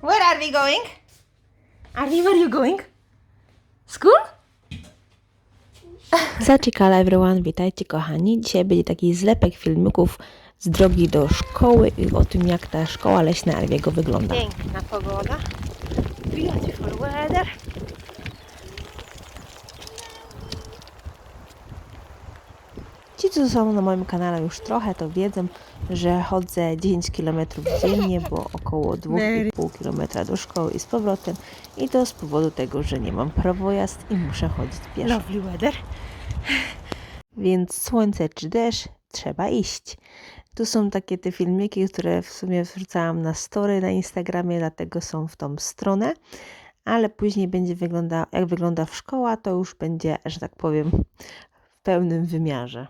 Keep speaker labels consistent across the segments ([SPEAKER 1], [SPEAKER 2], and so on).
[SPEAKER 1] Where are we going? Are we, where are you going? School?
[SPEAKER 2] Zaczekala everyone, witajcie kochani. Dzisiaj będzie taki zlepek filmików z drogi do szkoły i o tym jak ta szkoła leśna Arwiego wygląda.
[SPEAKER 1] Piękna pogoda. Beautiful weather.
[SPEAKER 2] Ci, co są na moim kanale już trochę, to wiedzą, że chodzę 10 km dziennie, bo około 2,5 km do szkoły i z powrotem. I to z powodu tego, że nie mam prawo jazd i muszę chodzić pieszo.
[SPEAKER 1] Lovely weather.
[SPEAKER 2] Więc słońce czy deszcz, trzeba iść. Tu są takie te filmiki, które w sumie wrzucałam na story na Instagramie, dlatego są w tą stronę. Ale później będzie wygląda, jak wygląda w szkoła, to już będzie, że tak powiem, w pełnym wymiarze.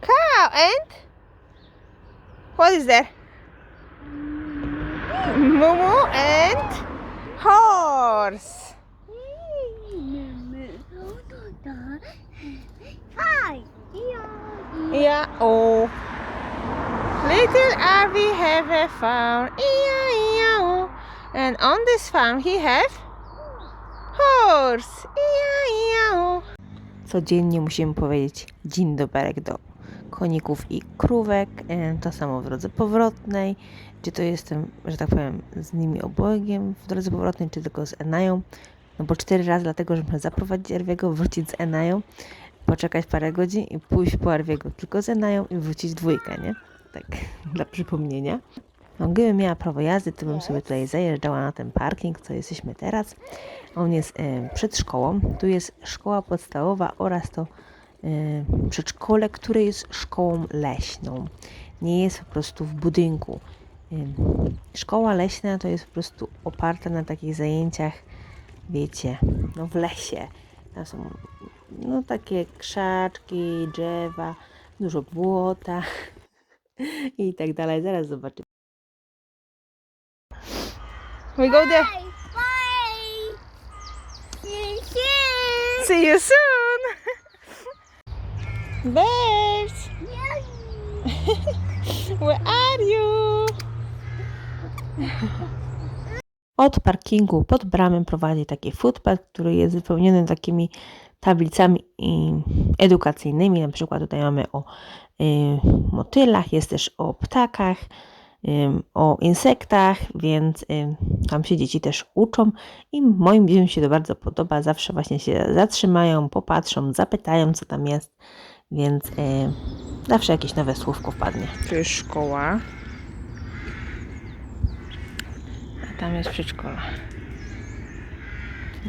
[SPEAKER 1] Cow and? What is there? Mumu and horse. Yeah. Oh. Little Arby have a farm. E-I-E-I-O. And on this farm he have horse. E E-I-E-I-O.
[SPEAKER 2] Codziennie musimy powiedzieć dzień doberek do koników i krówek. e, To samo w drodze powrotnej. Czy to jestem, że tak powiem, z nimi obojgiem w drodze powrotnej, czy tylko z Enają. No bo cztery razy, dlatego że muszę zaprowadzić Erwiego, wrócić z Enają, poczekać parę godzin i pójść po Erwiego tylko z Enają i wrócić dwójkę, nie? Tak, dla przypomnienia. No, gdybym miała prawo jazdy, to bym sobie tutaj zajeżdżała na ten parking, co jesteśmy teraz. On jest e, przed szkołą. Tu jest szkoła podstawowa oraz to e, przedszkole, które jest szkołą leśną. Nie jest po prostu w budynku. E, szkoła leśna to jest po prostu oparta na takich zajęciach, wiecie, no w lesie. Tam są no takie krzaczki, drzewa, dużo błota i tak dalej. Zaraz zobaczymy.
[SPEAKER 1] We go there.
[SPEAKER 3] Bye. See you soon.
[SPEAKER 1] See you soon. Birds, where are you?
[SPEAKER 2] Od parkingu pod bramę prowadzi taki footpath, który jest wypełniony takimi tablicami edukacyjnymi. Na przykład tutaj mamy o y, motylach, jest też o ptakach, o insektach, więc tam się dzieci też uczą i moim dzieciom się to bardzo podoba. Zawsze właśnie się zatrzymają, popatrzą, zapytają co tam jest, więc zawsze jakieś nowe słówko wpadnie.
[SPEAKER 1] Tu jest szkoła. A tam jest przedszkola.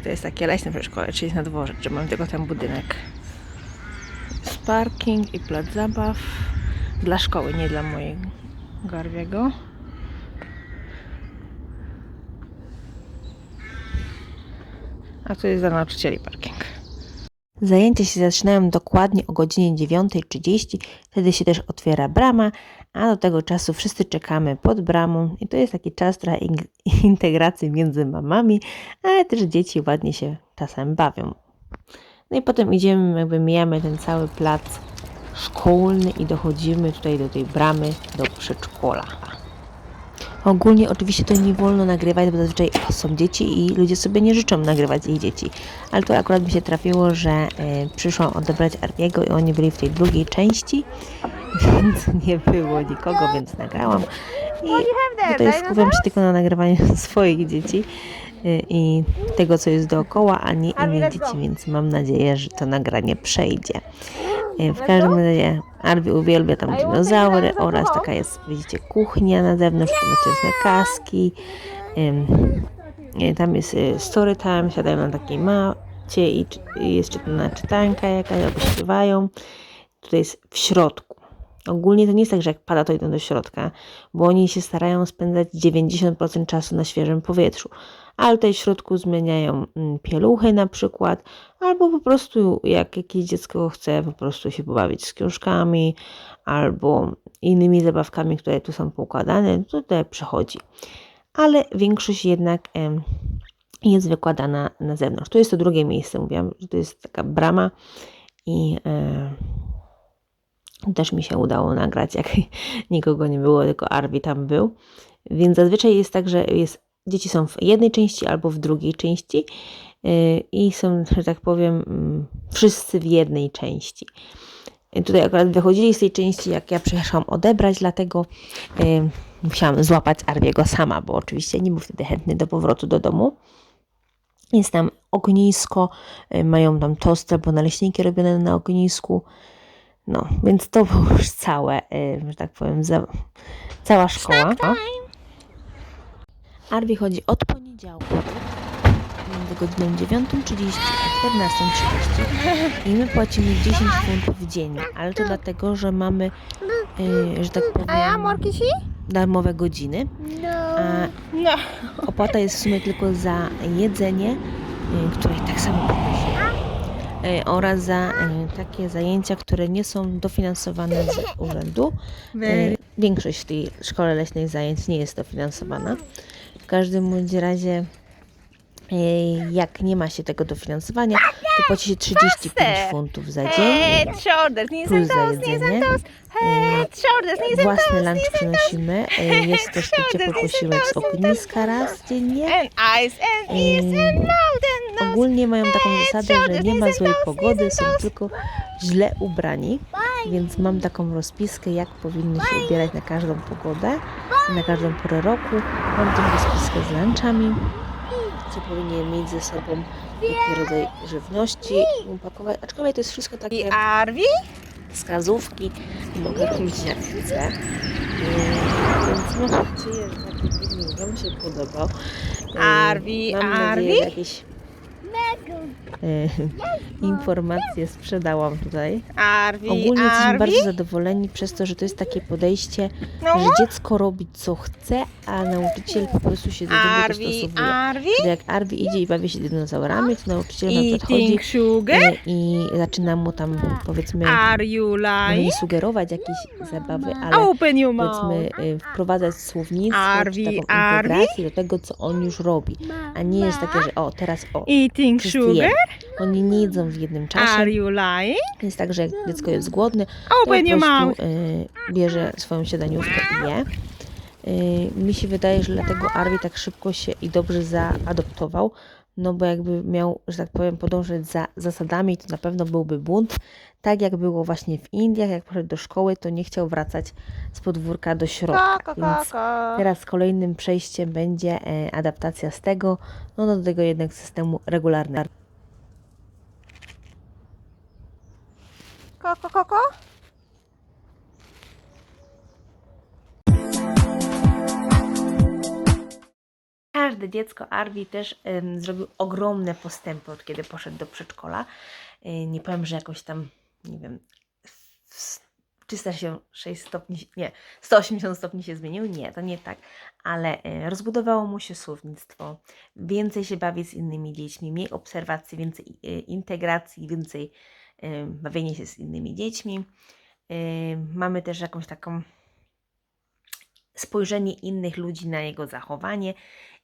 [SPEAKER 1] To jest takie leśne przedszkole, czyli jest na dworze, że mam tylko ten budynek. Jest parking i plac zabaw. Dla szkoły, nie dla mojego Garwiego. A tu jest dla nauczycieli parking.
[SPEAKER 2] Zajęcia się zaczynają dokładnie o godzinie 9.30, wtedy się też otwiera brama, a do tego czasu wszyscy czekamy pod bramą i to jest taki czas trochę integracji między mamami, ale też dzieci ładnie się czasem bawią. No i potem idziemy, jakby mijamy ten cały plac szkolny i dochodzimy tutaj do tej bramy, do przedszkola. Ogólnie oczywiście to nie wolno nagrywać, bo zazwyczaj są dzieci i ludzie sobie nie życzą nagrywać ich dzieci. Ale tu akurat mi się trafiło, że e, przyszłam odebrać Armiego i oni byli w tej drugiej części, więc nie było nikogo, więc nagrałam. I tutaj skupiam się tylko na nagrywaniu swoich dzieci e, i tego, co jest dookoła, a nie innych dzieci, więc mam nadzieję, że to nagranie przejdzie. E, W każdym razie Arwi uwielbia tam dinozaury oraz taka jest, widzicie, kuchnia na zewnątrz, tu macie kaski. E, Tam jest e, story time, siadają na takiej macie i jest czytana czytanka jakaś, albo śpiewają. Tutaj jest w środku. Ogólnie to nie jest tak, że jak pada, to idą do środka, bo oni się starają spędzać 90% czasu na świeżym powietrzu. Ale tutaj w środku zmieniają mm, pieluchy na przykład, albo po prostu jak jakieś dziecko chce po prostu się pobawić z książkami, albo innymi zabawkami, które tu są poukładane, to tutaj przychodzi. Ale większość jednak jest wykładana na zewnątrz. To jest to drugie miejsce, mówiłam, że to jest taka brama i Też mi się udało nagrać, jak nikogo nie było, tylko Arwi tam był. Więc zazwyczaj jest tak, że jest, dzieci są w jednej części albo w drugiej części yy, i są, że tak powiem, mm, wszyscy w jednej części. I Tutaj akurat wychodzili z tej części, jak ja przyjechałam odebrać, dlatego yy, musiałam złapać Arwiego sama, bo oczywiście nie był wtedy chętny do powrotu do domu. Jest tam ognisko, y, mają tam tosty albo naleśniki robione na ognisku. No, więc to było już całe, y, że tak powiem, za, cała szkoła. Arwi chodzi od poniedziałku między godziną 9.30 a 14.30 i my płacimy 10 funtów dziennie, ale to dlatego, że mamy, y, że tak powiem, darmowe godziny,
[SPEAKER 3] No.
[SPEAKER 2] a
[SPEAKER 1] No.
[SPEAKER 2] Opłata jest w sumie tylko za jedzenie, y, które i tak samo poprosiłam, y, oraz za takie zajęcia, które nie są dofinansowane z urzędu. Większość w tej szkole leśnej zajęć nie jest dofinansowana. W każdym bądź razie, jak nie ma się tego dofinansowania, to płaci się 35
[SPEAKER 1] Faster.
[SPEAKER 2] funtów za dzień. Plus za jedzenie.
[SPEAKER 1] and
[SPEAKER 2] Własny lunch przynosimy. Y, Jest też ciepły posiłek z ogniska raz dziennie.
[SPEAKER 1] Nose.
[SPEAKER 2] Ogólnie mają taką zasadę, że nie ma złej pogody, są tylko źle ubrani, więc mam taką rozpiskę, jak powinny się ubierać na każdą pogodę, na każdą porę roku. Mam tą rozpiskę z lunchami, co powinien mieć ze sobą, jaki rodzaj żywności upakować, aczkolwiek to jest wszystko takie
[SPEAKER 1] Arwi?
[SPEAKER 2] wskazówki mogę robić jak chcę. Więc mam nadzieję, że taki filmik Wam się podobał. Yy,
[SPEAKER 1] Arwi, Arwi?
[SPEAKER 2] jakieś informacje sprzedałam tutaj.
[SPEAKER 1] Arwi,
[SPEAKER 2] Ogólnie jesteśmy bardzo zadowoleni przez to, że to jest takie podejście,
[SPEAKER 1] No.
[SPEAKER 2] że dziecko robi co chce, a nauczyciel po prostu się do niego
[SPEAKER 1] Arwi,
[SPEAKER 2] dostosowuje.
[SPEAKER 1] Arwi?
[SPEAKER 2] Czyli jak Arwi idzie i bawi się dinozaurami, to nauczyciel na przykład chodzi
[SPEAKER 1] Eating sugar?
[SPEAKER 2] yy, i zaczyna mu tam powiedzmy może nie sugerować jakieś zabawy, ale
[SPEAKER 1] Open your mouth.
[SPEAKER 2] powiedzmy y, wprowadzać słownictwo
[SPEAKER 1] Arwi,
[SPEAKER 2] czy taką integrację do tego, co on już robi. A nie jest takie, że o, teraz o,
[SPEAKER 1] Eating
[SPEAKER 2] wszyscy
[SPEAKER 1] sugar?
[SPEAKER 2] Oni nie jedzą w jednym czasie.
[SPEAKER 1] Are you lying?
[SPEAKER 2] Jest tak, że jak dziecko jest głodne, to po
[SPEAKER 1] Open your mouth.
[SPEAKER 2] prostu y, bierze swoją śniadaniówkę i je. Y, mi się wydaje, że dlatego Arwi tak szybko się i dobrze zaadoptował, no bo jakby miał, że tak powiem, podążać za zasadami, to na pewno byłby bunt. Tak jak było właśnie w Indiach, jak poszedł do szkoły, to nie chciał wracać z podwórka do środka. Więc teraz kolejnym przejściem będzie e, adaptacja z tego, no do tego jednak systemu regularnego.
[SPEAKER 1] Ko, ko, ko, ko?
[SPEAKER 2] Każde dziecko Arwi też zrobił ogromne postępy od kiedy poszedł do przedszkola. E, nie powiem, że jakoś tam, nie wiem, w 306 stopni, nie, 180 stopni się zmienił. Nie, to nie tak, ale e, rozbudowało mu się słownictwo, więcej się bawi z innymi dziećmi, mniej obserwacji, więcej e, integracji, więcej e, bawienia się z innymi dziećmi. Mamy też jakąś taką spojrzenie innych ludzi na jego zachowanie.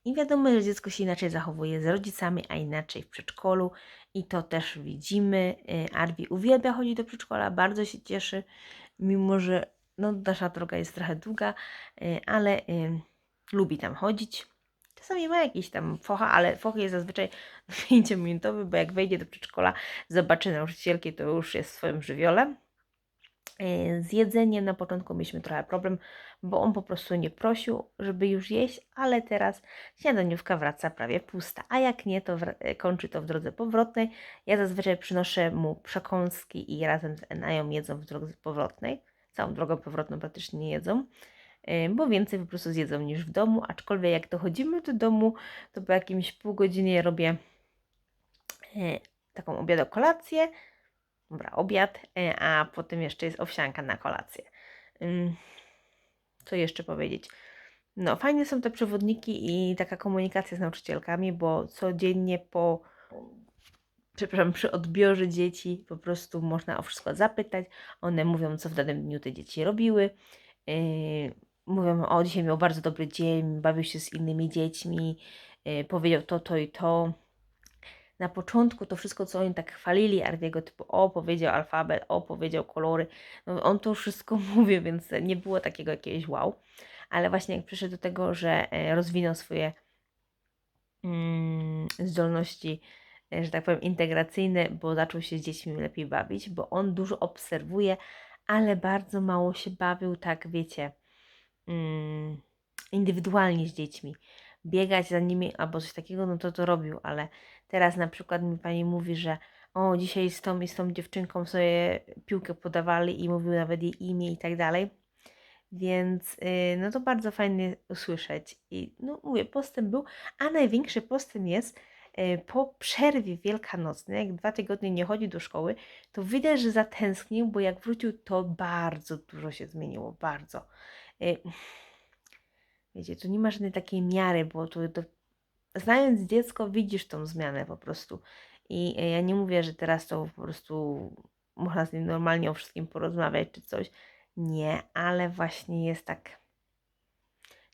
[SPEAKER 2] I wiadomo, że dziecko się inaczej zachowuje z rodzicami, a inaczej w przedszkolu. I to też widzimy. Y, Arwi uwielbia chodzić do przedszkola, bardzo się cieszy, mimo że no, nasza droga jest trochę długa, y, ale y, lubi tam chodzić. Czasami ma jakieś tam focha, ale foch jest zazwyczaj 5-minutowy, bo jak wejdzie do przedszkola, zobaczy nauczycielki, to już jest w swoim żywiole. E, Z jedzeniem na początku mieliśmy trochę problem, bo on po prostu nie prosił, żeby już jeść, ale teraz śniadaniówka wraca prawie pusta, a jak nie, to e, kończy to w drodze powrotnej. Ja zazwyczaj przynoszę mu przekąski i razem z Enają jedzą w drodze powrotnej. Całą drogę powrotną praktycznie nie jedzą, e, bo więcej po prostu zjedzą niż w domu, aczkolwiek jak dochodzimy do domu, to po jakimś pół godzinie robię taką obiad kolację, Dobra, obiad, e, a potem jeszcze jest owsianka na kolację. Co jeszcze powiedzieć? No, fajne są te przewodniki i taka komunikacja z nauczycielkami, bo codziennie po, przepraszam, przy odbiorze dzieci po prostu można o wszystko zapytać. One mówią, co w danym dniu te dzieci robiły. Yy, mówią, o, dzisiaj miał bardzo dobry dzień, bawił się z innymi dziećmi, yy, powiedział to, to i to. Na początku to wszystko, co oni tak chwalili Arwiego, typu o, powiedział alfabet, o, powiedział kolory, no on to wszystko mówi, więc nie było takiego jakiegoś wow. Ale właśnie jak przyszedł do tego, że e, rozwinął swoje mm, zdolności, e, że tak powiem, integracyjne, bo zaczął się z dziećmi lepiej bawić, bo on dużo obserwuje, ale bardzo mało się bawił, tak wiecie, mm, indywidualnie z dziećmi. Biegać za nimi albo coś takiego, no to to robił, ale teraz na przykład mi pani mówi, że o, dzisiaj z tą i z tą dziewczynką sobie piłkę podawali i mówił nawet jej imię i tak dalej. Więc yy, no to bardzo fajnie usłyszeć. I no mówię, postęp był, a największy postęp jest yy, po przerwie wielkanocnej, jak dwa tygodnie nie chodzi do szkoły, to widać, że zatęsknił, bo jak wrócił, to bardzo dużo się zmieniło, bardzo. Yy, wiecie, tu nie ma żadnej takiej miary, bo tu to, znając dziecko, widzisz tą zmianę po prostu. I e, ja nie mówię, że teraz to po prostu można z nim normalnie o wszystkim porozmawiać czy coś. Nie, ale właśnie jest tak.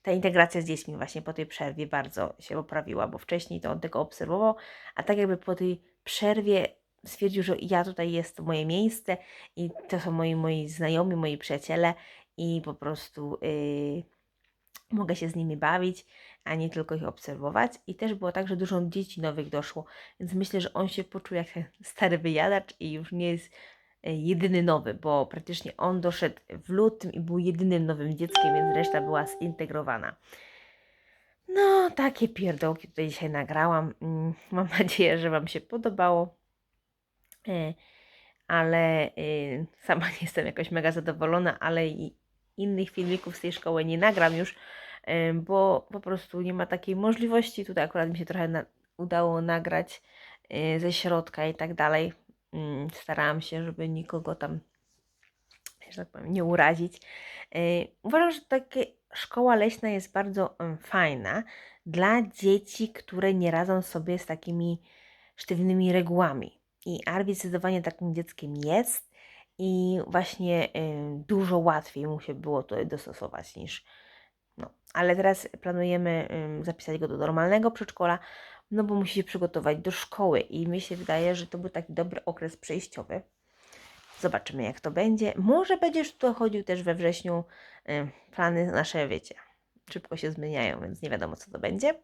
[SPEAKER 2] Ta integracja z dziećmi właśnie po tej przerwie bardzo się poprawiła, bo wcześniej to on tego obserwował, a tak jakby po tej przerwie stwierdził, że ja tutaj jest moje miejsce i to są moi, moi znajomi, moi przyjaciele i po prostu yy, mogę się z nimi bawić, a nie tylko ich obserwować. I też było tak, że dużo dzieci nowych doszło, więc myślę, że on się poczuł jak stary wyjadacz i już nie jest e, jedyny nowy, bo praktycznie on doszedł w lutym i był jedynym nowym dzieckiem, więc reszta była zintegrowana. No, takie pierdołki tutaj dzisiaj nagrałam. Mm, Mam nadzieję, że Wam się podobało. E, Ale e, sama nie jestem jakoś mega zadowolona, ale innych filmików z tej szkoły nie nagram już, bo po prostu nie ma takiej możliwości. Tutaj akurat mi się trochę na, udało nagrać e, ze środka i tak dalej. Mm, Starałam się, żeby nikogo tam, że tak powiem, nie urazić. E, Uważam, że takie szkoła leśna jest bardzo fajna dla dzieci, które nie radzą sobie z takimi sztywnymi regułami. I Arwi zdecydowanie takim dzieckiem jest i właśnie y, dużo łatwiej mu się było to dostosować niż. No, ale teraz planujemy zapisać go do normalnego przedszkola, no bo musi się przygotować do szkoły i mi się wydaje, że to był taki dobry okres przejściowy. Zobaczymy, jak to będzie. Może będziesz tu chodził też we wrześniu. y, Plany nasze, wiecie, szybko się zmieniają, więc nie wiadomo, co to będzie.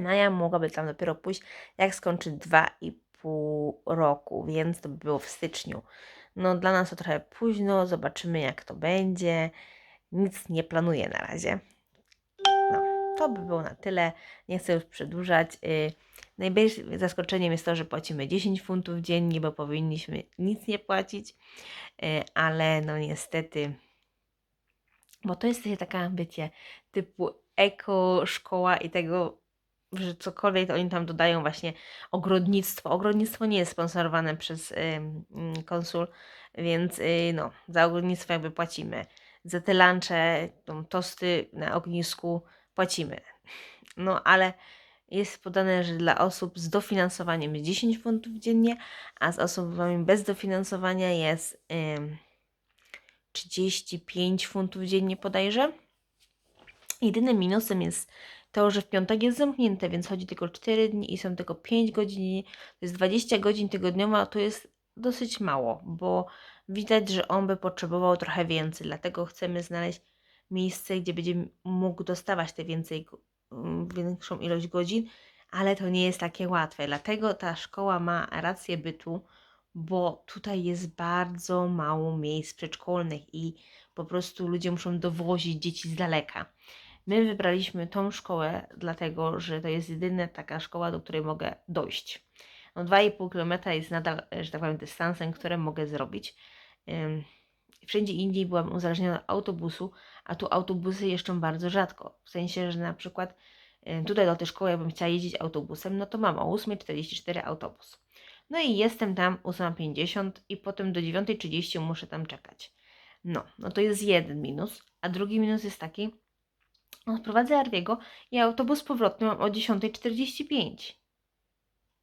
[SPEAKER 2] No ja mogłaby tam dopiero pójść, jak skończy 2,5 roku, więc to by było w styczniu. No dla nas to trochę późno, zobaczymy jak to będzie. Nic nie planuję na razie. No, to by było na tyle. Nie chcę już przedłużać. Y, Największym zaskoczeniem jest to, że płacimy 10 funtów dziennie, bo powinniśmy nic nie płacić, Y, ale no niestety, bo to jest taka, wiecie, typu eko szkoła i tego, że cokolwiek oni tam dodają właśnie ogrodnictwo. Ogrodnictwo nie jest sponsorowane przez ym, ym, konsul, więc y, no, za ogrodnictwo jakby płacimy. Za te lunche, tą tosty na ognisku płacimy. No ale jest podane, że dla osób z dofinansowaniem jest 10 funtów dziennie, a z osobami bez dofinansowania jest ym, 35 funtów dziennie podajże. Jedynym minusem jest to, że w piątek jest zamknięte, więc chodzi tylko 4 dni i są tylko 5 godzin. To jest 20 godzin tygodniowo, to jest dosyć mało, bo widać, że on by potrzebował trochę więcej. Dlatego chcemy znaleźć miejsce, gdzie będzie mógł dostawać te więcej, mm, większą ilość godzin, ale to nie jest takie łatwe. Dlatego ta szkoła ma rację bytu, bo tutaj jest bardzo mało miejsc przedszkolnych i po prostu ludzie muszą dowozić dzieci z daleka. My wybraliśmy tą szkołę, dlatego że to jest jedyna taka szkoła, do której mogę dojść. No 2,5 km jest nadal, że tak powiem, dystansem, które mogę zrobić. Wszędzie indziej byłam uzależniona od autobusu, a tu autobusy jeżdżą bardzo rzadko. W sensie, że na przykład tutaj do tej szkoły, jakbym chciała jeździć autobusem, no to mam o 8.44 autobus. No i jestem tam 8.50 i potem do 9.30 muszę tam czekać. No, no to jest jeden minus, a drugi minus jest taki, odprowadzę Arwiego i autobus powrotny mam o 10.45.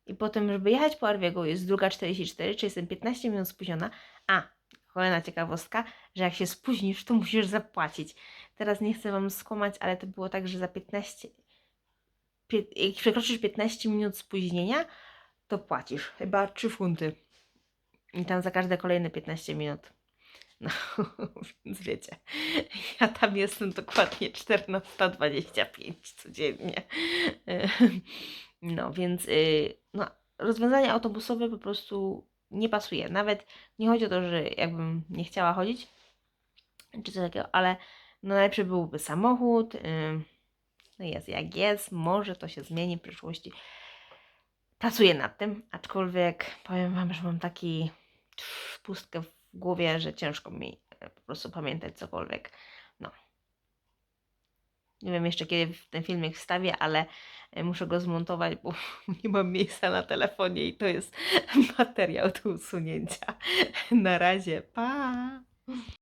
[SPEAKER 2] I potem, żeby jechać po Arwiego jest druga 44, czyli jestem 15 minut spóźniona. A, kolejna ciekawostka, że jak się spóźnisz, to musisz zapłacić. Teraz nie chcę Wam skłamać, ale to było tak, że za 15 pie- jak przekroczysz 15 minut spóźnienia, to płacisz chyba 3 funty. I tam za każde kolejne 15 minut. No, więc wiecie, ja tam jestem dokładnie 14.25 codziennie. No, więc y, no, rozwiązanie autobusowe po prostu nie pasuje. Nawet nie chodzi o to, że jakbym nie chciała chodzić, czy coś takiego, ale no najlepszy byłby samochód. y, No jest jak jest, może to się zmieni w przyszłości. Pracuję nad tym, aczkolwiek powiem Wam, że mam taki pustkę w głowie, że ciężko mi e, po prostu pamiętać cokolwiek. No. Nie wiem jeszcze kiedy ten filmik wstawię, ale e, muszę go zmontować, bo nie mam miejsca na telefonie i to jest materiał do usunięcia. Na razie, pa!